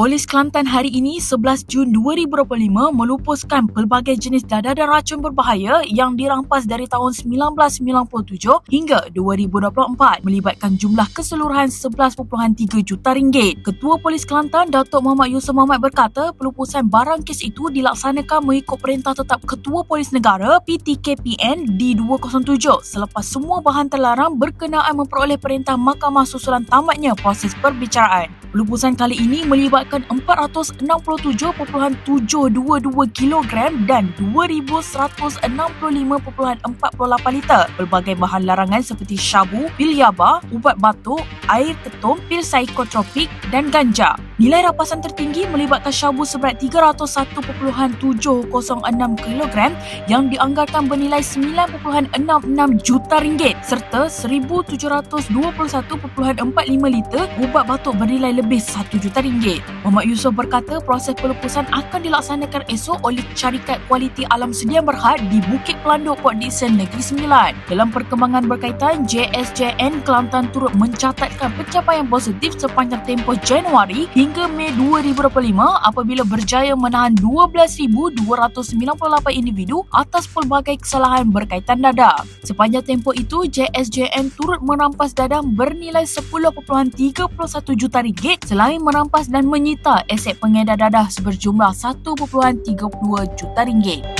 Polis Kelantan hari ini 11 Jun 2025 melupuskan pelbagai jenis dadah dan racun berbahaya yang dirampas dari tahun 1997 hingga 2024 melibatkan jumlah keseluruhan 11.3 juta ringgit. Ketua Polis Kelantan Datuk Muhammad Yusof Muhammad berkata pelupusan barang kes itu dilaksanakan mengikut perintah tetap Ketua Polis Negara PTKPN D207 selepas semua bahan terlarang berkenaan memperoleh perintah Mahkamah susulan tamatnya proses perbicaraan. Pelupusan kali ini melibatkan 467.722 kg dan 2,165.48 liter pelbagai bahan larangan seperti syabu, pil yaba, ubat batuk, air ketum, pil psikotropik dan ganja. Nilai rapasan tertinggi melibatkan syabu seberat 301.706 kg yang dianggarkan bernilai 9.66 juta ringgit serta 1,721.45 liter ubat batuk bernilai lebih 1 juta ringgit. Muhammad Yusof berkata proses pelupusan akan dilaksanakan esok oleh syarikat kualiti alam sedia berhad di Bukit Pelanduk Port Dickson Negeri Sembilan. Dalam perkembangan berkaitan, JSJN Kelantan turut mencatatkan pencapaian positif sepanjang tempoh Januari hingga Mei 2025 apabila berjaya menahan 12,298 individu atas pelbagai kesalahan berkaitan dadah. Sepanjang tempoh itu, JSJN turut merampas dadah bernilai 10.31 juta ringgit selain merampas dan menyita aset pengedar dadah seberjumlah 1.32 juta ringgit.